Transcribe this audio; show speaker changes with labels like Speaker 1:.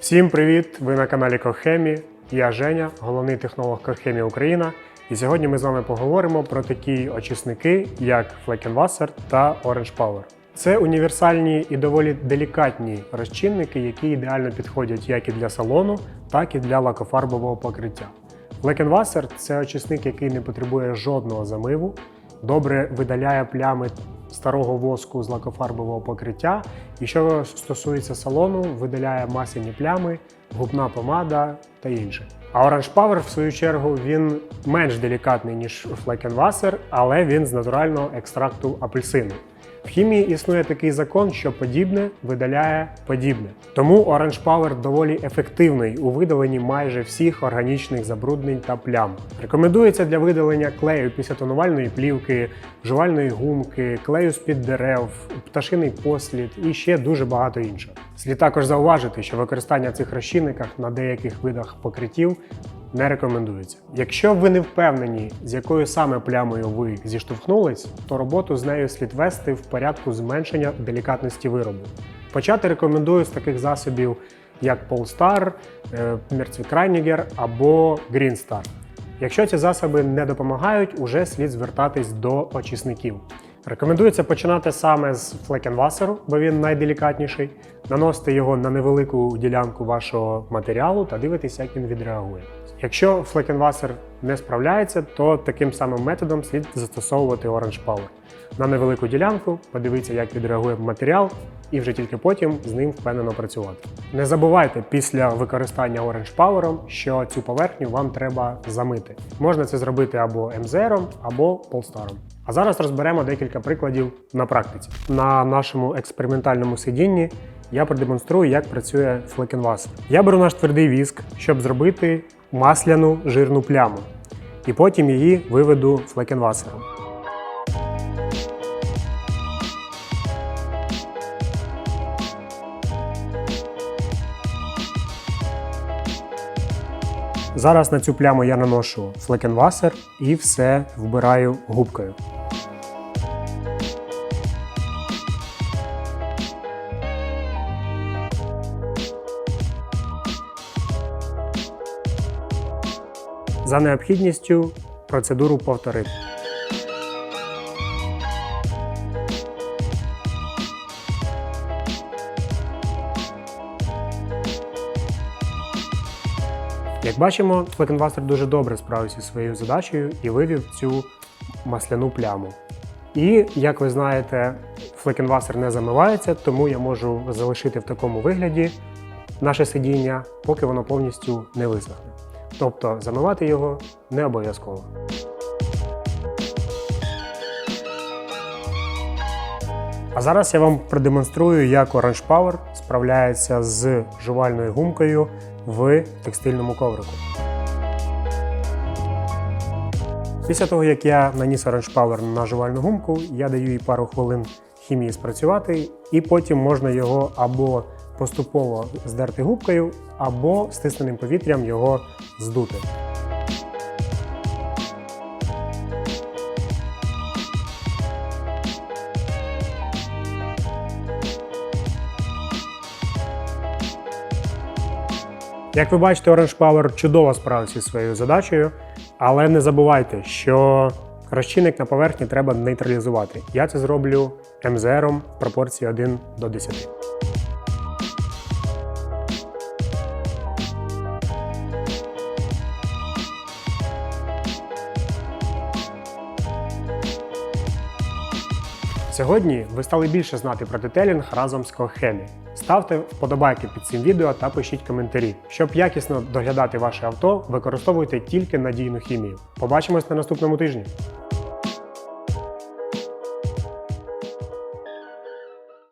Speaker 1: Всім привіт! Ви на каналі Кохемі. Я Женя, головний технолог Кохемі Україна. І сьогодні ми з вами поговоримо про такі очисники, як Fleckenwasser та Orange Power. Це універсальні і доволі делікатні розчинники, які ідеально підходять як і для салону, так і для лакофарбового покриття. Fleckenwasser – це очисник, який не потребує жодного замиву, добре видаляє плями старого воску з лакофарбового покриття. І що стосується салону, видаляє масляні плями, губна помада та інше. А Orange Power, в свою чергу, він менш делікатний, ніж Fleckenwasser, але він з натурального екстракту апельсину. В хімії існує такий закон, що подібне видаляє подібне. Тому Orange Power доволі ефективний у видаленні майже всіх органічних забруднень та плям. Рекомендується для видалення клею після тонувальної плівки, жувальної гумки, клею з-під дерев, пташиний послід і ще дуже багато іншого. Слід також зауважити, що використання цих розчинниках на деяких видах покриттів не рекомендується. Якщо ви не впевнені, з якою саме плямою ви зіштовхнулись, то роботу з нею слід вести в порядку зменшення делікатності виробу. Почати рекомендую з таких засобів, як Polestar, е, Mehrzweck або Green Якщо ці засоби не допомагають, уже слід звертатись до очисників. Рекомендується починати саме з Fleckenwasser, бо він найделікатніший, наносити його на невелику ділянку вашого матеріалу та дивитися, як він відреагує. Якщо Fleckenwasser не справляється, то таким самим методом слід застосовувати Orange Power. На невелику ділянку подивіться, як відреагує матеріал, і вже тільки потім з ним впевнено працювати. Не забувайте після використання Orange Power, що цю поверхню вам треба замити. Можна це зробити або МЗРом, або Polestar. А зараз розберемо декілька прикладів на практиці. На нашому експериментальному сидінні я продемонструю, як працює Fleckenwasser. Я беру наш твердий віск, щоб зробити масляну жирну пляму, і потім її виведу Fleckenwasserом. Зараз на цю пляму я наношу Fleckenwasser і все вбираю губкою. За необхідністю процедуру повторити. Як бачимо, Fleckenwasser дуже добре справився зі своєю задачею і вивів цю масляну пляму. І, як ви знаєте, Fleckenwasser не замивається, тому я можу залишити в такому вигляді наше сидіння, поки воно повністю не висохне. Тобто замивати його не обов'язково. А зараз я вам продемонструю, як Orange Power справляється з жувальною гумкою в текстильному коврику. Після того, як я наніс Orange Power на жувальну гумку, я даю їй пару хвилин хімії спрацювати, і потім можна його або поступово здерти губкою, або стисненим повітрям його здути. Як ви бачите, Orange Power чудово справився зі своєю задачею, але не забувайте, що розчинник на поверхні треба нейтралізувати. Я це зроблю МЗРом в пропорції 1 до 10. Сьогодні ви стали більше знати про детелінг разом з Кохемі. Ставте вподобайки під цим відео та пишіть коментарі. Щоб якісно доглядати ваше авто, використовуйте тільки надійну хімію. Побачимось на наступному тижні.